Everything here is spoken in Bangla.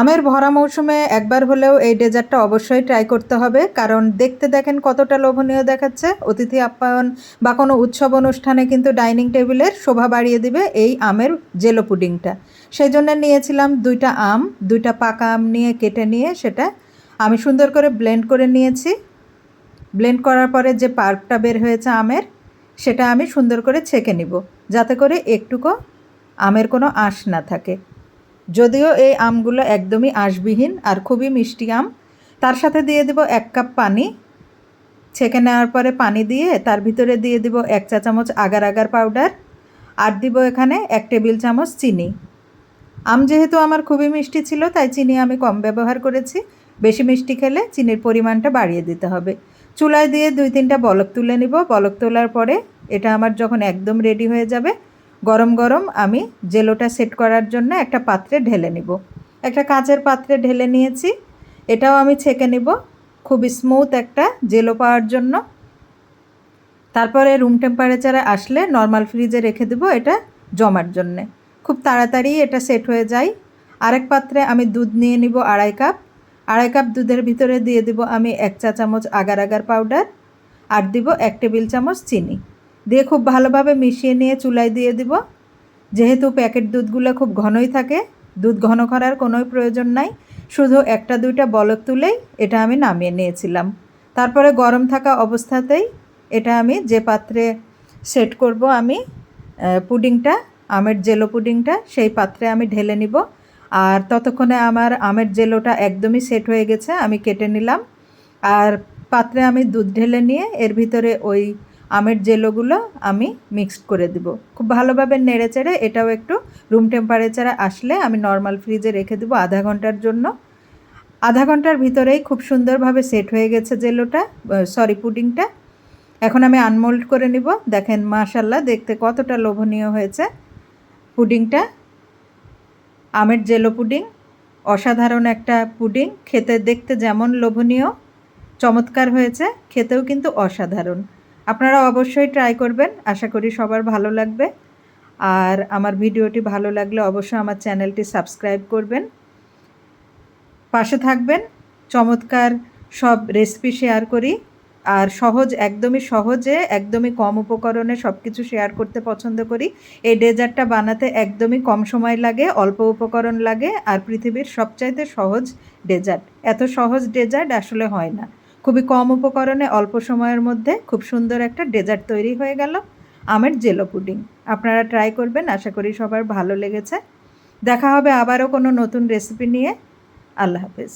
আমের ভরা মৌসুমে একবার হলেও এই ডেজার্টটা অবশ্যই ট্রাই করতে হবে, কারণ দেখতে দেখেন কতটা লোভনীয় দেখাচ্ছে। অতিথি আপ্যায়ন বা কোনো উৎসব অনুষ্ঠানে কিন্তু ডাইনিং টেবিলের শোভা বাড়িয়ে দিবে এই আমের জেলো পুডিংটা। সেই জন্য নিয়েছিলাম দুইটা আম, দুইটা পাকা আম নিয়ে কেটে নিয়ে সেটা আমি সুন্দর করে ব্লেন্ড করে নিয়েছি। ব্লেন্ড করার পরে যে পার্কটা বের হয়েছে আমের, সেটা আমি সুন্দর করে ছেঁকে নিব, যাতে করে একটুকু আমের কোনো আঁশ না থাকে। যদিও এই আমগুলো একদমই আঁশবিহীন আর খুবই মিষ্টি আম, তার সাথে দিয়ে দেব এক কাপ পানি। ছেঁকে নেওয়ার পরে পানি দিয়ে তার ভিতরে দিয়ে দিব এক চা চামচ আগার আগার পাউডার আর দিব এখানে এক টেবিল চামচ চিনি। আম যেহেতু আমার খুবই মিষ্টি ছিল, তাই চিনি আমি কম ব্যবহার করেছি। বেশি মিষ্টি খেলে চিনির পরিমাণটা বাড়িয়ে দিতে হবে। চুলায় দিয়ে দুই তিনটা বলক তুলে নিব। বলক তোলার পরে এটা আমার যখন একদম রেডি হয়ে যাবে গরম গরম আমি জেলোটা সেট করার জন্য একটা পাত্রে ঢেলে নিব। একটা কাঁচের পাত্রে ঢেলে নিয়েছি। এটাও আমি ছেঁকে নিব। খুব স্মুথ একটা জেলো পাওয়ার জন্য। তারপরে রুম টেম্পারেচারে আসলে নর্মাল ফ্রিজে রেখে দেবো এটা জমার জন্যে। খুব তাড়াতাড়ি এটা সেট হয়ে যায়। আরেক পাত্রে আমি দুধ নিয়ে নিব আড়াই কাপ। আড়াই কাপ দুধের ভিতরে দিয়ে দিব আমি এক চা চামচ আগার আগার পাউডার আর দিব এক টেবিল চামচ চিনি। দিয়ে খুব ভালোভাবে মিশিয়ে নিয়ে চুলায় দিয়ে দিব। যেহেতু প্যাকেট দুধগুলো খুব ঘনই থাকে, দুধ ঘন করার কোনো প্রয়োজন নাই। শুধু একটা দুইটা বলক তুলেই এটা আমি নামিয়ে নিয়েছিলাম। তারপরে গরম থাকা অবস্থাতেই এটা আমি যে পাত্রে সেট করব আমি পুডিংটা, আমের জেলো পুডিংটা, সেই পাত্রে আমি ঢেলে নিব। আর ততক্ষণে আমার আমের জেলোটা একদমই সেট হয়ে গেছে, আমি কেটে নিলাম। আর পাত্রে আমি দুধ ঢেলে নিয়ে এর ভিতরে ওই আমের জেলোগুলো আমি মিক্সড করে দিব। খুব ভালোভাবে নেড়ে চেড়ে এটাও একটু রুম টেম্পারেচারে আসলে আমি নর্মাল ফ্রিজে রেখে দেবো আধা ঘণ্টার জন্য। আধা ঘণ্টার ভিতরেই খুব সুন্দরভাবে সেট হয়ে গেছে জেলোটা সরি পুডিংটা। এখন আমি আনমোল্ড করে নিব। দেখেন মাশাল্লাহ দেখতে কতটা লোভনীয় হয়েছে পুডিংটা। আমের জেলো পুডিং, অসাধারণ একটা পুডিং, খেতে দেখতে যেমন লোভনীয়, চমৎকার হয়েছে, খেতেও কিন্তু অসাধারণ। আপনারা অবশ্যই ট্রাই করবেন। আশা করি সবার ভালো লাগবে। আর আমার ভিডিওটি ভালো লাগলে অবশ্যই আমার চ্যানেলটি সাবস্ক্রাইব করবেন। পাশে থাকবেন। চমৎকার সব রেসিপি শেয়ার করি। আর সহজ, একদমই সহজে, একদমই কম উপকরণে সব কিছু শেয়ার করতে পছন্দ করি। এই ডেজার্টটা বানাতে একদমই কম সময় লাগে, অল্প উপকরণ লাগে। আর পৃথিবীর সবচাইতে সহজ ডেজার্ট। এত সহজ ডেজার্ট আসলে হয় না। খুবই কম উপকরণে অল্প সময়ের মধ্যে খুব সুন্দর একটা ডেজার্ট তৈরি হয়ে গেল, আমের জেলো পুডিং। আপনারা ট্রাই করবেন, আশা করি সবার ভালো লেগেছে। দেখা হবে আবারও কোনো নতুন রেসিপি নিয়ে। আল্লাহ হাফেজ।